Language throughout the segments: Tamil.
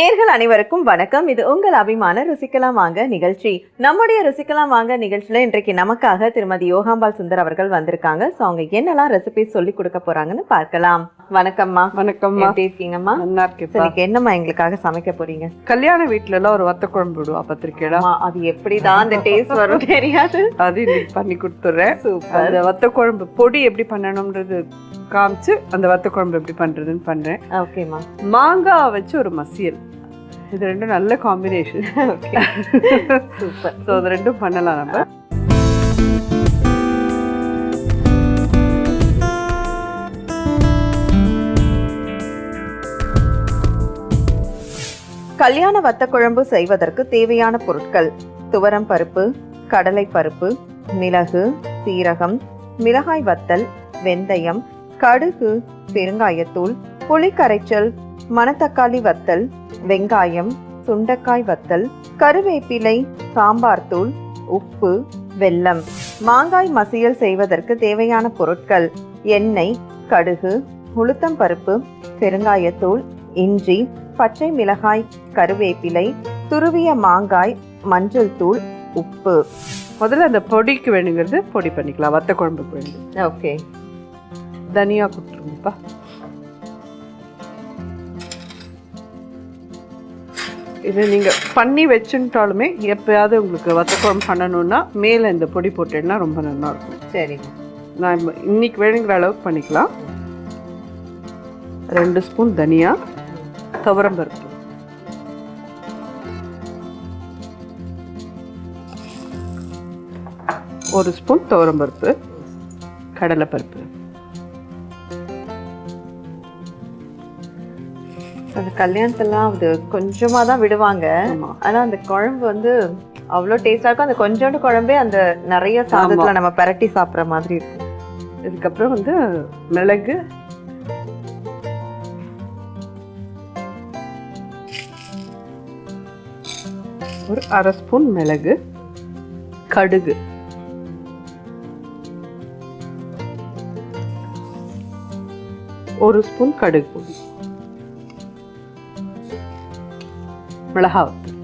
நேர்கள் அனைவருக்கும் வணக்கம். இது உங்கள் அபிமான ருசிக்கலாம் வாங்க நிகழ்ச்சி. நம்முடைய ருசிக்கலாம் வாங்க நிகழ்ச்சியில இன்றைக்கு நமக்காக திருமதி யோகாம்பால் சுந்தர் அவர்கள் வந்திருக்காங்க. ஸோ அவங்க என்னெல்லாம் ரெசிபி சொல்லி கொடுக்க போறாங்கன்னு பார்க்கலாம். வணக்கம்மா. வணக்கம்மா. எப்படி இருக்கீங்கம்மா? நல்லா இன்னைக்கு என்னம்மா எங்களுக்காக சமைக்க போறீங்க? கல்யாண வீட்ல எல்லாம் ஒரு வத்த குழம்பு விடுவா பத்திரிக்கைடா அம்மா, அது எப்படிதான் அந்த டேஸ்ட் வரும் தெரியாது. அது பண்ணி கொடுத்துட்றேன். சூப்பர். அந்த வத்த குழம்பு பொடி எப்படி பண்ணணும்ன்றது காமிச்சு அந்த வத்த குழம்பு எப்படி பண்றதுன்னு பண்றேன். ஓகேம்மா மாங்காய் வச்சு ஒரு மசியல். இது ரெண்டும் நல்ல காம்பினேஷன் சூப்பர் ஸோ அது ரெண்டும் பண்ணலாம் நம்ம. கல்யாண வத்த குழம்பு செய்வதற்கு தேவையான பொருட்கள் துவரம் பருப்பு கடலை பருப்பு மிளகு சீரகம் மிளகாய் வத்தல் வெந்தயம் கடுகு பெருங்காயத்தூள் புளிக்கரைச்சல் மணத்தக்காளி வத்தல் வெங்காயம் சுண்டைக்காய் வத்தல் கருவேப்பிலை சாம்பார் தூள் உப்பு வெல்லம். மாங்காய் மசியல் செய்வதற்கு தேவையான பொருட்கள் எண்ணெய் கடுகு உளுத்தம் பருப்பு பெருங்காயத்தூள் இஞ்சி பச்சை மிளகாய் கருவேப்பிலை துருவிய மாங்காய் மஞ்சள் தூள் உப்பு. முதல்ல அந்த பொடிக்கு வேணுங்கிறது பொடி பண்ணிக்கலாம் வத்த குழம்புக்கு வேணும் ஓகே. தனியா கொடுத்துருங்கப்பா. இது நீங்க பண்ணி வச்சுட்டாலுமே எப்பயாவது உங்களுக்கு வத்த குழம்பு பண்ணணும்னா மேலே இந்த பொடி போட்டேன்னா ரொம்ப நல்லா இருக்கும் சரிங்க. நான் இன்னைக்கு வேணுங்கிற அளவுக்கு பண்ணிக்கலாம். ரெண்டு ஸ்பூன் தனியா துவரம் பருப்பு ஒரு ஸ்பூன் துவரம் பருப்பு கடலைப்பருப்பு. அந்த கல்யாணத்தெல்லாம் அது கொஞ்சமா தான் விடுவாங்க. ஆமா. ஆனா அந்த குழம்பு வந்து அவ்வளோ டேஸ்டா இருக்கும். அந்த கொஞ்சோண்டு குழம்பே அந்த நிறைய சாதத்துல நம்ம பரட்டி சாப்பிடுற மாதிரி இருக்கும். இதுக்கப்புறம் வந்து மிளகு. ஒரு அரை ஸ்பூன் மிளகு. கடுகு. ஒரு ஸ்பூன் கடுகு பொடி. மிளகா வத்தல்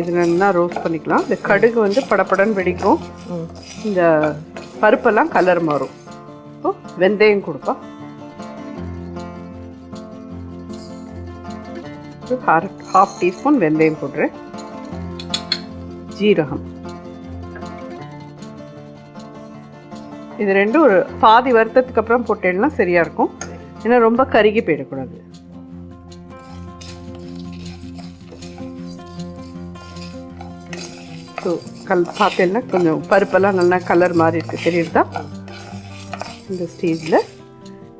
இது நல்லா ரோஸ்ட் பண்ணிக்கலாம். இந்த கடுகு வந்து படபடன்னு வெடிக்கும். இந்த பருப்பெல்லாம் கலர் மாறும். இப்போ வெந்தயம் கொடுப்பா. ஹாஃப் டீஸ்பூன் வெந்தயம் போடுறேன் ஜீரகம். இது ரெண்டும் ஒரு பாதி வருத்தத்துக்கு அப்புறம் போட்டேன்னா சரியா இருக்கும். ஏன்னா ரொம்ப கருகி போயிடக்கூடாது. ஸோ கல் பார்த்தேன்னா கொஞ்சம் பருப்பெல்லாம் நல்லா கலர் மாதிரி இருக்குது தெரியுதா? இந்த ஸ்டேஜில்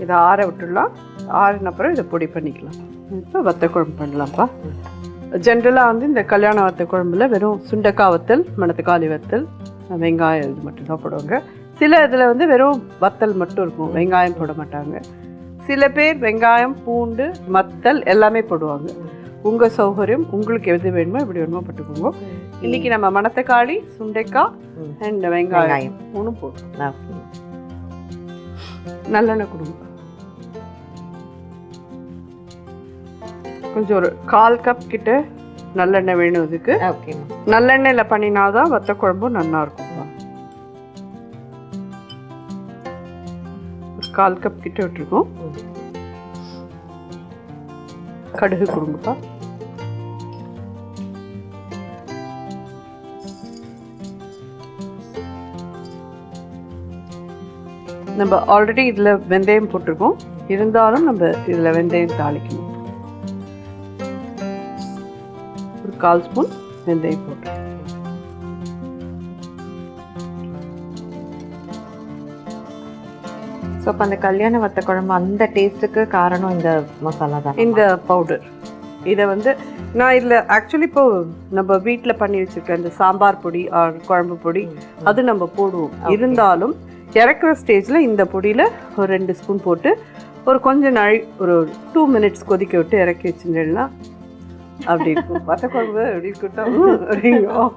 இதை ஆற விட்டுடலாம். ஆறின அப்புறம் இதை பொடி பண்ணிக்கலாம். இப்போ வத்த குழம்பு பண்ணலாம்ப்பா. ஜென்ரலாக வந்து இந்த கல்யாண வத்த குழம்புல வெறும் சுண்டக்காய் வத்தல் மணத்தக்காளி வத்தல் வெங்காயம் இது மட்டும் தான் போடுவாங்க. சில இதில் வந்து வெறும் வத்தல் மட்டும் இருக்கும். வெங்காயம் போட மாட்டாங்க. சில பேர் வெங்காயம் பூண்டு மத்தல் எல்லாமே போடுவாங்க. உங்கள் சௌகரியம் உங்களுக்கு எது வேணுமோ எப்படி வேணுமோ போட்டுக்கோங்க. இன்னைக்கு நம்ம மணத்தக்காளி சுண்டைக்காய். அண்ட் வெங்காயம் மூணும் போடுறோம். நல்லெண்ணெய் கொடுங்க. கொஞ்சம் ஒரு கால் கப் கிட்ட நல்லெண்ணெய் வேணும் இதுக்கு. ஓகேம்மா நல்லெண்ணெயில் பண்ணினாதான் வத்த குழம்பும் நல்லா இருக்கும்ப்பா ஒரு கால் கப் கிட்ட விட்டுருக்கோம். கடுகு கொடுங்கப்பா நம்ம ஆல்ரெடி இதில் வெந்தயம் போட்டிருக்கோம். இருந்தாலும் நம்ம இதில் வெந்தயம் தாளிக்கணும். கால் ஸ்பூன் வெந்தயம் போட்டு. ஸோ அப்போ அந்த கல்யாண வத்த குழம்பு அந்த டேஸ்ட்டுக்கு காரணம் இந்த மசாலா தான்? இந்த பவுடர் இதை வந்து நான் இதில் ஆக்சுவலி இப்போ நம்ம வீட்டில் பண்ணி வச்சிருக்க இந்த சாம்பார் பொடி ஆர் குழம்பு பொடி அது நம்ம போடுவோம். இருந்தாலும் இறக்குற ஸ்டேஜில் இந்த பொடியில் ஒரு ரெண்டு ஸ்பூன் போட்டு ஒரு கொஞ்ச நாள் ஒரு டூ மினிட்ஸ் கொதிக்க விட்டு இறக்கி வச்சுட்டேன்னா அப்படி இருக்கும். வத்த குழம்பு அப்படி இருக்கட்டும் அப்படிங்கும்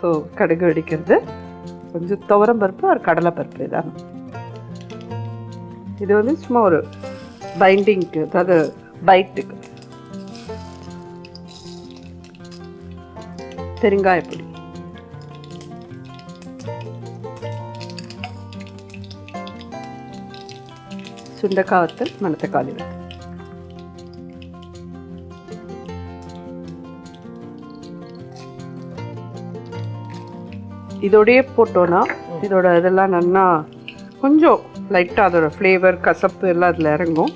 ஸோ கடுகு வெடிக்கிறது. கொஞ்சம் துவரம் பருப்பு ஒரு கடலை பருப்பு இதான். இது வந்து சும்மா ஒரு பைண்டிங்க்கு அதாவது பைட்டுக்கு பெருங்காயப்பொடி சுண்டக்காய் வத்தல் மணத்தக்காளி வத்தல். இதோடயே போட்டோன்னா இதோட இதெல்லாம் நல்லா கொஞ்சம் லைட்டாக அதோட ஃப்ளேவர் கசப்பு எல்லாம் அதில் இறங்கும்.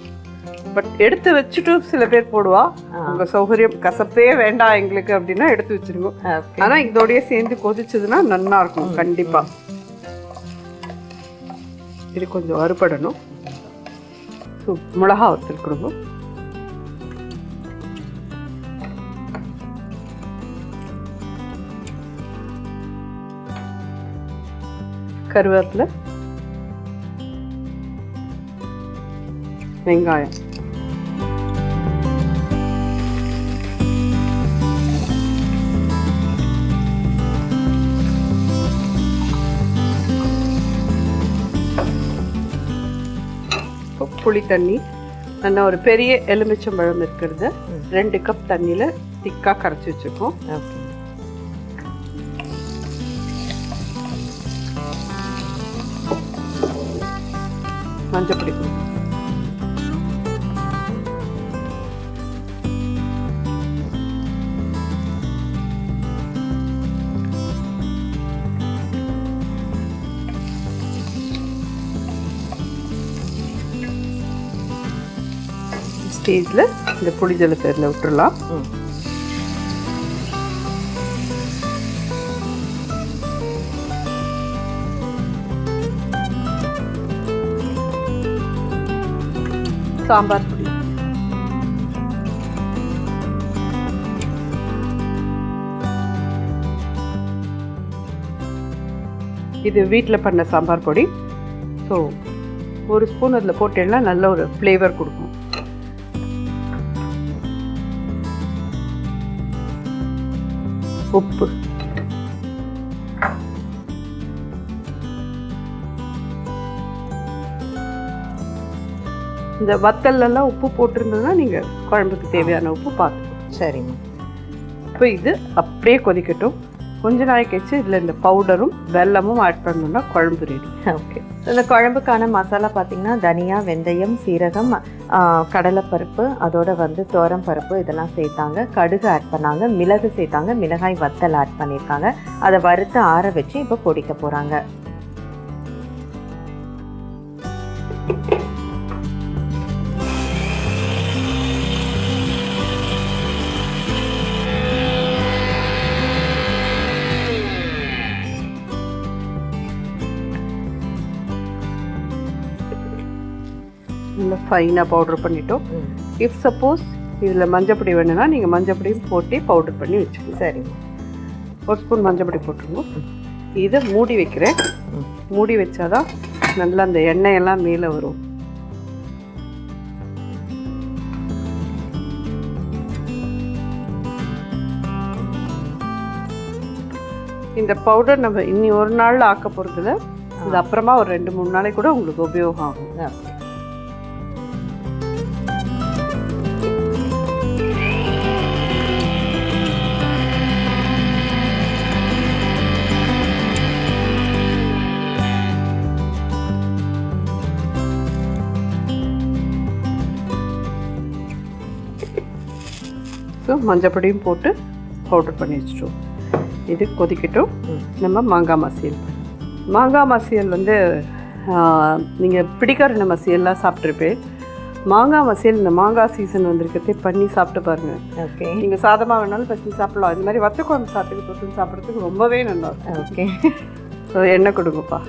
பட் எடுத்து வச்சுட்டு சில பேர் போடுவா. உங்கள் சௌகரியம் கசப்பே வேண்டாம் எங்களுக்கு அப்படின்னா எடுத்து வச்சிருங்க. ஓகே. ஆனால் இதோடயே சேர்ந்து கொதிச்சதுன்னா நல்லா இருக்கும் கண்டிப்பாக இது கொஞ்சம் வறுபடணும் ஸோ மிளகா வத்தல் கருவேப்பிலை வெங்காயம். புளி தண்ணி நல்லா ஒரு பெரிய எலுமிச்சம்பழம் இருக்கிறது. ரெண்டு கப் தண்ணியில் திக்காக கரைச்சி வச்சுருக்கோம். ஓகே. மஞ்சள் பொடி கொடுங்க. ஸ்டேஜில் இந்த புளி ஜலத்தை இதில் விட்டுறலாம் சாம்பார் பொடி. இது வீட்டில் பண்ண சாம்பார் பொடி. ஸோ ஒரு ஸ்பூன் அதில் போட்டேன்னா நல்ல ஒரு ஃப்ளேவர் கொடுக்கும். உப்பு. இந்த வத்தல்லாம் உப்பு போட்டிருந்ததுன்னா நீங்கள் குழம்புக்கு தேவையான உப்பு பார்த்துக்கணும். சரிம்மா. இப்போ இது அப்படியே கொதிக்கட்டும். கொஞ்ச நாளைக்கு கழிச்சு இதில் இந்த பவுடரும் வெல்லமும் ஆட் பண்ணோம்னா குழம்பு ரெடி ஓகே. இந்த குழம்புக்கான மசாலா பார்த்தீங்கன்னா தனியா வெந்தயம் சீரகம் கடலைப்பருப்பு அதோட வந்து தோரம் பருப்பு இதெல்லாம் சேர்த்தாங்க. கடுகு ஆட் பண்ணாங்க. மிளகு சேர்த்தாங்க. மிளகாய் வத்தல் ஆட் பண்ணியிருக்காங்க. அதை வறுத்து ஆற வச்சு இப்போ பொடிக்க போகிறாங்க ஃபைனாக பவுடர் பண்ணிட்டோம். இஃப் சப்போஸ் இதில் மஞ்சப்பொடி வேணும்னா நீங்கள் மஞ்சப்பொடியும் போட்டு பவுடர் பண்ணி வச்சுக்கோங்க. சரிம்மா ஒரு ஸ்பூன் மஞ்சப்பொடி போட்டுருங்க. இதை மூடி வைக்கிறேன். மூடி வச்சாதான் நல்லா அந்த எண்ணெயெல்லாம் மேலே வரும். இந்த பவுடர் நம்ம இன்னி ஒரு நாள் ஆக்க போகிறதுல இது அப்புறமா ஒரு ரெண்டு மூணு நாளைக்கு கூட உங்களுக்கு உபயோகம் ஆகும். ஸோ மஞ்சப்பொடியும் போட்டு பவுடர் பண்ணி வச்சிட்டோம். இது கொதிக்கட்டும். நம்ம மாங்காய் மசியல். மாங்காய் மசியல் வந்து நீங்கள் பிடிக்காரண மசியல்லாம் சாப்பிட்ருப்பேன் மாங்காய் மசியல் இந்த மாங்காய் சீசன் வந்திருக்கிறதே பண்ணி சாப்பிட்டு பாருங்கள் ஓகே. நீங்கள் சாதமாக வேணாலும் பசி சாப்பிடலாம். இந்த மாதிரி வத்த குழம்பு சாப்பிட்டு தொட்டு சாப்பிட்றதுக்கு ரொம்பவே நல்லா இருக்கும். ஓகே. எண்ணெய் கொடுங்கப்பா.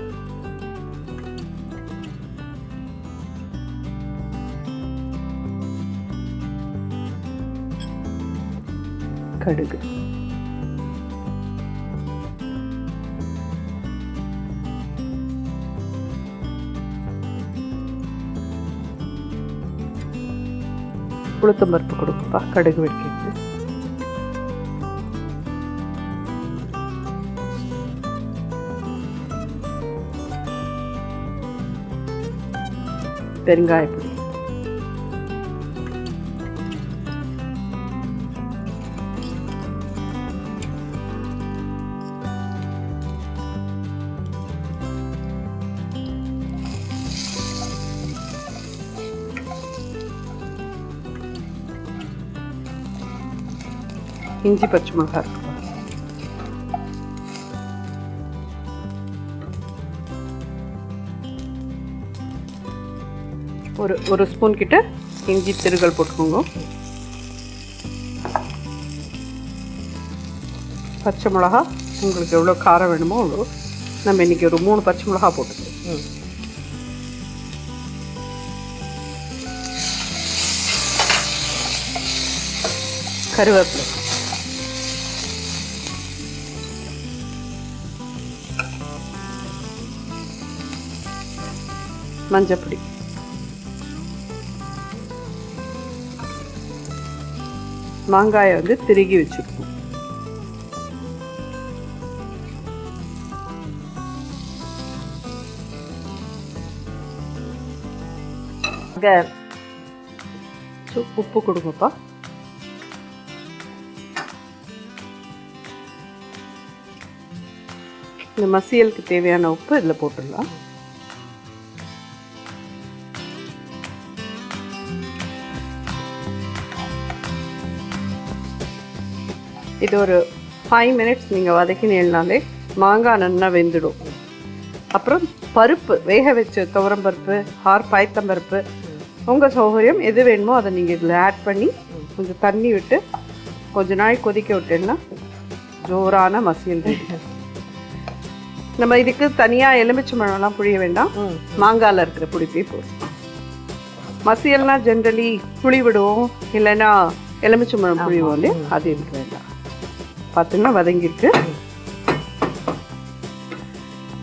கடுகு. உளுத்தம் பருப்பு கொடுக்குப்பா கடுகு வெடிக்கிறது பெருங்காயப்பொடி. இஞ்சி பச்சை மிளகாய் ஒரு ஒரு ஸ்பூன் கிட்ட இஞ்சி திருகல் போட்டுக்கோங்க. பச்சை மிளகா உங்களுக்கு எவ்வளோ காரம் வேணுமோ அவ்வளோ நம்ம இன்னைக்கு ஒரு மூணு பச்சை மிளகா போட்டுக்கோம் ம். கருவேப்பிலை. மஞ்சப்பொடி. மாங்காயை வந்து திருகி வச்சுக்கணும். உப்பு கொடுங்கப்பா. இந்த மசியலுக்கு தேவையான உப்பு இதில் போட்டுடலாம். இது ஒரு ஃபைவ் மினிட்ஸ் நீங்கள் வதக்கினீங்கனாலே மாங்காய் நல்லா வெந்துடும். அப்புறம் பருப்பு வேக வச்ச துவரம் பருப்பு ஆர் பயத்தம்பருப்பு உங்கள் சௌகரியம் எது வேணுமோ அதை நீங்கள் இதில் ஆட் பண்ணி கொஞ்சம் தண்ணி விட்டு கொஞ்ச நாள் கொதிக்க விட்டேன்னா ஜோரான மசியல். நம்ம இதுக்கு தனியாக எலுமிச்சை பழம்லாம் புழிய வேண்டாம். மாங்காயில் இருக்கிற புளிப்பே போதும். மசியல்னா ஜென்ரலி புளி விடுவோம் இல்லைன்னா எலுமிச்சம்பழம் புளிவோம் இல்லையா அது எனக்கு வேண்டாம். பார்த்தீங்கன்னா வதங்கியிருக்கு.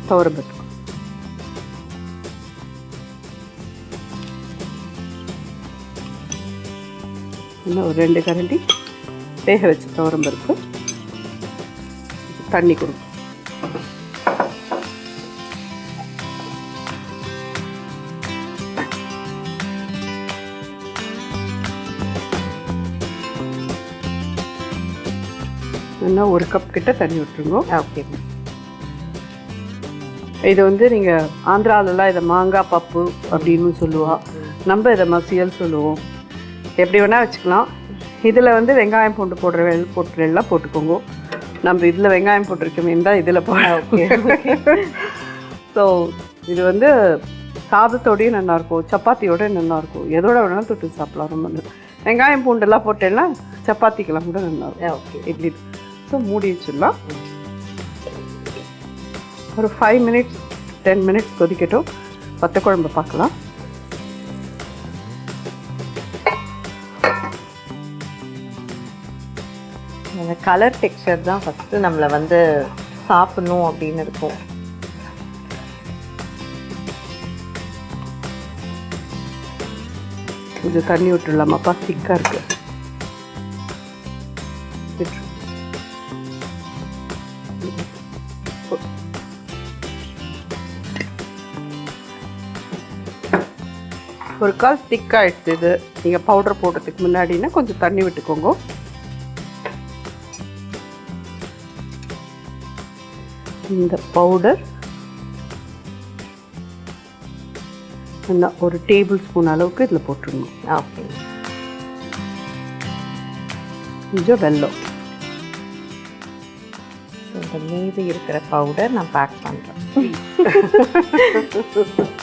துவரப்பட்டு இன்னும் ஒரு ரெண்டு கரண்டி. வேக வச்ச துவரம்பருப்பு தண்ணி கொடுக்கும் இன்னும் ஒரு கப் கிட்ட தண்ணி விட்டுருங்க. ஓகே இது வந்து நீங்கள் ஆந்திராலலாம் இதை மாங்காய் பப்பு அப்படின்னு சொல்லுவா. நம்ம இதை மசியல் சொல்லுவோம். எப்படி வேணால் வச்சுக்கலாம். இதில் வந்து வெங்காயம் பூண்டு போடுற வெள் போட்டு எல்லாம் போட்டுக்கோங்க. நம்ம இதில் வெங்காயம் போட்டிருக்கோமே தான் இதில் போட. ஸோ இது வந்து சாதத்தோடயும் நல்லாயிருக்கும் சப்பாத்தியோடயும் நல்லாயிருக்கும் எதோட வேணாலும் தொட்டு சாப்பிடலாம். ரொம்ப வெங்காயம் பூண்டெல்லாம் போட்டேன்னா சப்பாத்திக்கெல்லாம் கூட நல்லாயிருக்கும் ஓகே இட்லி ஸோ மூடி வச்சிடலாம் ஒரு ஃபைவ் மினிட்ஸ் டென் மினிட்ஸ் கொதிக்கட்டும். வத்த குழம்பு பார்க்கலாம். அந்த கலர் டெக்ஸ்சர் தான் ஃபஸ்ட்டு நம்மளை வந்து சாப்பிடணும் அப்படின்னு இருக்கும். இது தண்ணி விட்டுடலாமாப்பா? திக்காக இருக்கு. ஒரு கால் திக்காகிடுது இது நீங்கள் பவுடர் போடுறதுக்கு முன்னாடினா கொஞ்சம் தண்ணி விட்டுக்கோங்க. இந்த பவுடர் இன்னும் ஒரு டேபிள் ஸ்பூன் அளவுக்கு இதில் போட்டுருங்க. ஓகே கொஞ்சம் வெல்லம். இந்த மீதி இருக்கிற பவுடர் நான் பேக் பண்ணுறேன்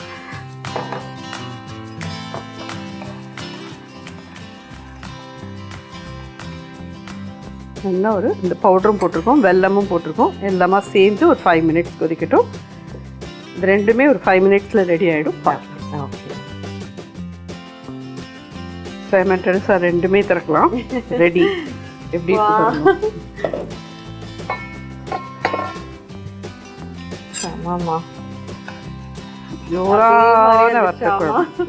நல்லா ஒரு இந்த பவுடரும் போட்டிருக்கோம் வெல்லமும் போட்டிருக்கோம். எல்லாமே சேர்ந்து ஒரு ஃபைவ் மினிட்ஸ் கொதிக்கட்டும். இது ரெண்டுமே ஒரு ஃபைவ் மினிட்ஸில் ரெடி ஆகிடும் ஓகே ஃபேமெண்டட் சார் ரெண்டுமே திறக்கலாம். ரெடி எப்படி. ஆமாம்மா. ஜோரான இருந்துச்சு, குழம்பு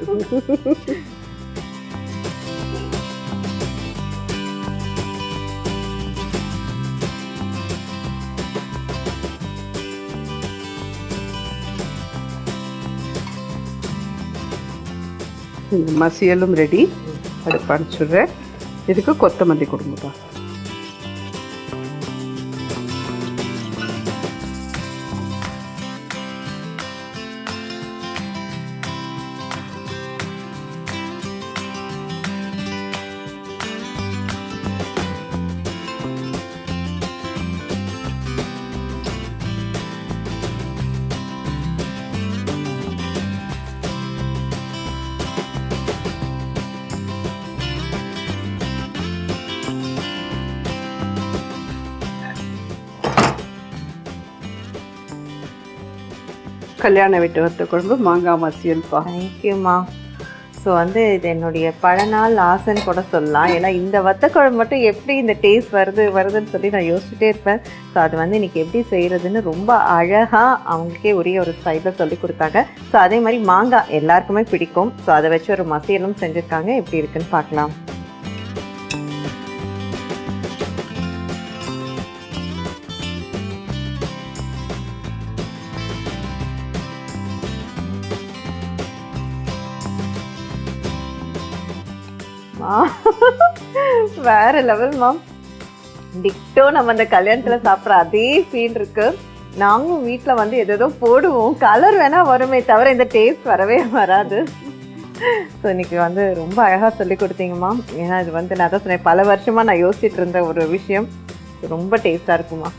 இந்த மசியலும் ரெடி அடுப்பு அனுப்பிச்சுடுறேன் இதுக்கு கொத்தமல்லி கொடுங்கப்பா கல்யாண வீட்டு வத்த குழம்பு மாங்காய் மசியல்ப்பா தேங்க்யூம்மா. ஸோ வந்து இது என்னுடைய பழநாள் ஆசைன்னு கூட சொல்லலாம். ஏன்னா இந்த வத்தக்குழம்பு மட்டும் எப்படி இந்த டேஸ்ட் வருது வருதுன்னு சொல்லி நான் யோசிச்சுட்டே இருப்பேன். ஸோ அது வந்து இன்றைக்கி எப்படி செய்கிறதுன்னு ரொம்ப அழகாக அவங்களுக்கே உரிய ஒரு ஸ்டைலில் சொல்லி கொடுத்தாங்க. ஸோ அதே மாதிரி மாங்காய் எல்லாருக்குமே பிடிக்கும். ஸோ அதை வச்சு ஒரு மசியலும் செஞ்சுருக்காங்க. எப்படி இருக்குன்னு பார்க்கலாம். வேற லெவல் மேம் டிக்டோ நம்ம அந்த கல்யாணத்தில் சாப்பிட்ற அதே ஃபீல் இருக்கு. நாங்களும் வீட்டில் வந்து எதோ போடுவோம். கலர் வேணா வருமே தவிர இந்த டேஸ்ட் வரவே வராது. ஸோ இன்னைக்கு வந்து ரொம்ப அழகாக சொல்லி கொடுத்தீங்கம்மா ஏன்னா இது வந்து நான் தான் சொன்னேன் பல வருஷமாக நான் யோசிச்சுட்டு இருந்த ஒரு விஷயம். ரொம்ப டேஸ்ட்டாக இருக்குமா.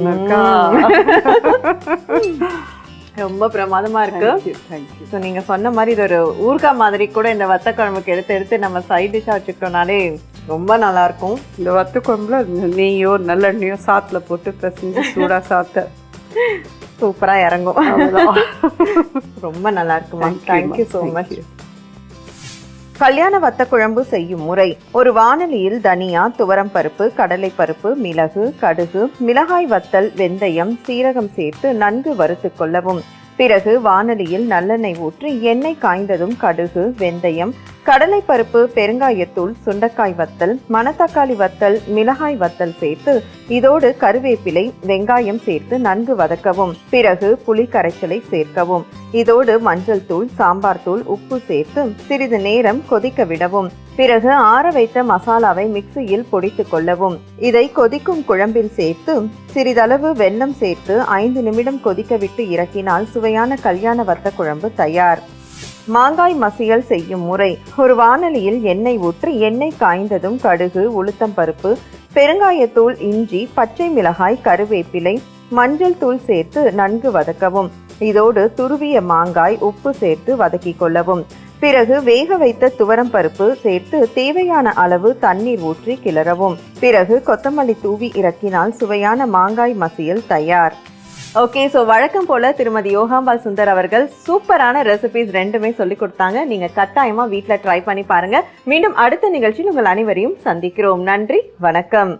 ரொம்ப பிரமாதமா இருக்கு. ஸோ நீங்கள் சொன்ன மாதிரி இது ஒரு ஊறுகாய் மாதிரி கூட இந்த வத்த குழம்புக்கு எடுத்து எடுத்து நம்ம சைட் டிஷ்ஷாக வச்சுக்கிட்டோம்னாலே ரொம்ப நல்லா இருக்கும். இந்த வத்த குழம்புல நெய்யோ நல்லெண்ணெயோ சாத்துல போட்டு பிசைஞ்சு சூடா சாத்த. சூப்பராக இறங்கும். ரொம்ப நல்லா இருக்குமா? Thank you. So much. கல்யாண வத்த குழம்பு செய்யும் முறை. ஒரு வானலியில் தனியா துவரம் பருப்பு கடலை பருப்பு மிளகு கடுகு மிளகாய் வத்தல் வெந்தயம் சீரகம் சேர்த்து நன்கு வறுத்து கொள்ளவும். பிறகு வானலியில் நல்லெண்ணெய் ஊற்றி எண்ணெய் காய்ந்ததும் கடுகு வெந்தயம் கடலை பருப்பு பெருங்காயத்தூள் சுண்டக்காய் வத்தல் மணத்தக்காளி வத்தல் மிளகாய் வத்தல் சேர்த்து இதோடு கருவேப்பிலை வெங்காயம் சேர்த்து நன்கு வதக்கவும். பிறகு புளி கரைச்சலை சேர்க்கவும். இதோடு மஞ்சள் தூள் சாம்பார் தூள் உப்பு சேர்த்து சிறிது நேரம் கொதிக்க விடவும். பிறகு ஆற வைத்த மசாலாவை மிக்சியில் பொடித்து கொள்ளவும். இதை கொதிக்கும் குழம்பில் சேர்த்து சிறிதளவு வெல்லம் சேர்த்து ஐந்து நிமிடம் கொதிக்க விட்டு இறக்கினால் சுவையான கல்யாண வத்த குழம்பு தயார். மாங்காய் மசியல் செய்யும் முறை. ஒரு வானலியில் எண்ணெய் ஊற்றி எண்ணெய் காய்ந்ததும் கடுகு உளுத்தம் பருப்பு பெருங்காயத்தூள் இஞ்சி பச்சை மிளகாய் கருவேப்பிலை மஞ்சள் தூள் சேர்த்து நன்கு வதக்கவும். இதோடு துருவிய மாங்காய் உப்பு சேர்த்து வதக்கிக் கொள்ளவும். பிறகு வேக வைத்த துவரம் பருப்பு சேர்த்து தேவையான அளவு தண்ணீர் ஊற்றி கிளறவும். பிறகு கொத்தமல்லி தூவி இறக்கினால் சுவையான மாங்காய் மசியல் தயார். ஓகே ஸோ வழக்கம் போல திருமதி யோகாம்பால் சுந்தர் அவர்கள் சூப்பரான ரெசிபிஸ் ரெண்டுமே சொல்லி கொடுத்தாங்க. நீங்க கட்டாயமா வீட்டில் ட்ரை பண்ணி பாருங்க. மீண்டும் அடுத்த நிகழ்ச்சியில் உங்கள் அனைவரையும் சந்திக்கிறோம். நன்றி வணக்கம்.